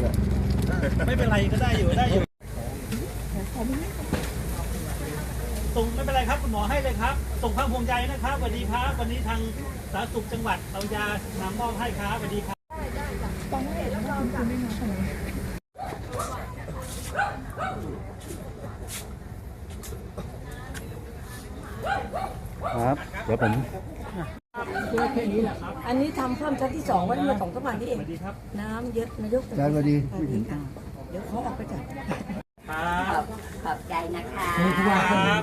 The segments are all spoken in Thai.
เนี่ยไม่เป็นไรก็ได้อยู่ได้อยู่ส่งไม่เป็นไรครับคุณหมอให้เลยครับส่งความห่วงใยนะครับสวัสดีครับวันนี้ทางสาธารณสุขจังหวัดเอายานำมอบให้ครับสวัสดีครับครับ เดี๋ยวผม อันนี้ทำเพิ่มชั้นที่สองไว้เมื่อสองสามวันนี้เอสงวัสดีครับน้ำเยอะนายกอาจารย์สวัสดี สวัสดีค่ะเดี๋ยวเขาออกไปจากครับขอบใจนะคะครับ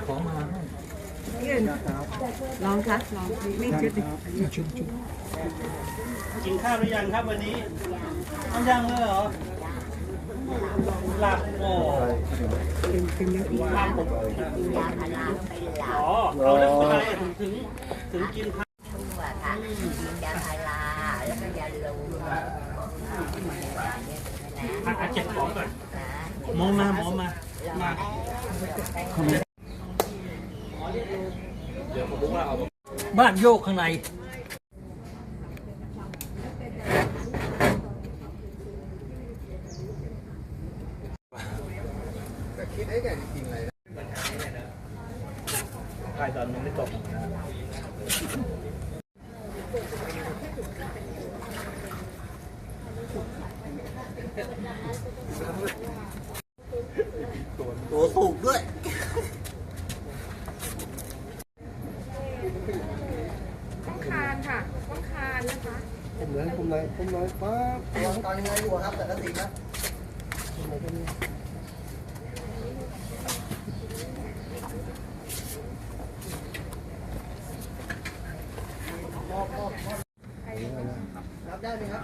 ลองคะลองไม่ชุดกินข้าวหรือยังครับวันนี้เอายังเลยเหรอหลับโอ้ความผมกินยาพาราไปหลับอ๋อเอาแล้วเป็นไรถึงถึงถึงกินข้าว ทั่วค่ะกินยาพาราแล้วก็ยาลม อะ เก็บของก่อนหมอมาหมอมามาบ้านโยกข้างในใครตอนมันไม่ตก ตัวสูงด้วยต้องคานค่ะต้องคานนะคะผมเลยผมเลยผมเลยป๊าบตอนยังไงอยู่ครับแต่ละสีนะรับได้ไหมครับ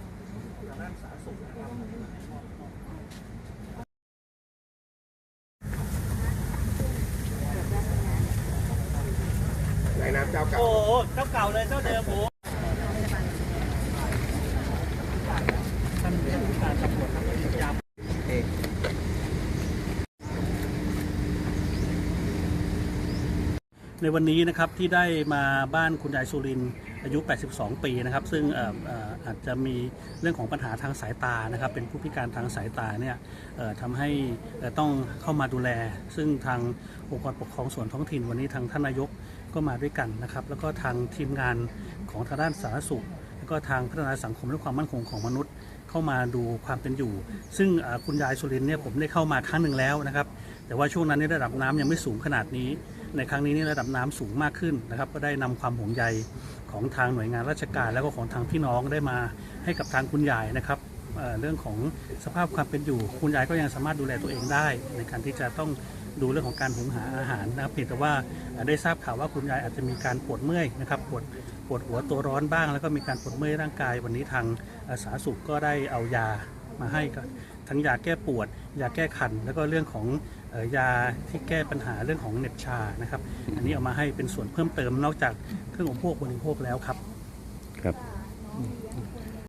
โอ้โหเจ้าเก่าเลยเจ้าเดิมโอ้ท่านผู้การตำรวจทั้งคดียาในวันนี้นะครับที่ได้มาบ้านคุณยายสุรินทร์ อายุ 82 ปีนะครับ ซึ่งอออาจจะมีเรื่องของปัญหาทางสายตานะครับ เป็นผู้พิการทางสายตาเนี่ยทำให้ต้องเข้ามาดูแล ซึ่งทางองค์กรปกครองส่วนท้องถิ่นวันนี้ทางท่านนายกก็มาด้วยกันนะครับ แล้วก็ทางทีมงานของทางด้านสาธารณสุข แล้วก็ทางพัฒนาสังคมและความมั่นคงของมนุษย์ เข้ามาดูความเป็นอยู่ ซึ่งคุณยายสุรินทร์เนี่ยผมได้เข้ามาครั้งหนึ่งแล้วนะครับ แต่ว่าช่วงนั้นเนยระดับน้ำยังไม่สูงขนาดนี้ ในครั้งนี้นี่ระดับน้ำสูงมากขึ้นนะครับ ก็ได้นำความห่วงใยของทางหน่วยงานราชการ แล้วก็ของทางพี่น้องได้มาให้กับทางคุณยายนะครับเเรื่องของสภาพความเป็นอยู่ คุณยายก็ยังสามารถดูแลตัวเองได้ ในการที่จะต้องดูเรื่องของการหุงหาอาหารนะครับเพียงแต่ว่าได้ทราบข่าวว่าคุณยายอาจจะมีการปวดเมื่อยนะครับปวดปวดหัวตัวร้อนบ้าง แล้วก็มีการปวดเมื่อยร่างกาย วันนี้ทางอ่อสาธารณสุขก็ได้เอายามาให้กับทั้งยาแก้ปวด ยาแก้คัน แล้วก็เรื่องของ ยาที่แก้ปัญหาเรื่องของเน็บชานะครับ อันนี้เอามาให้เป็นส่วนเพิ่มเติมนอกจากเครื่องอุปโภคบริโภคแล้วครับครับ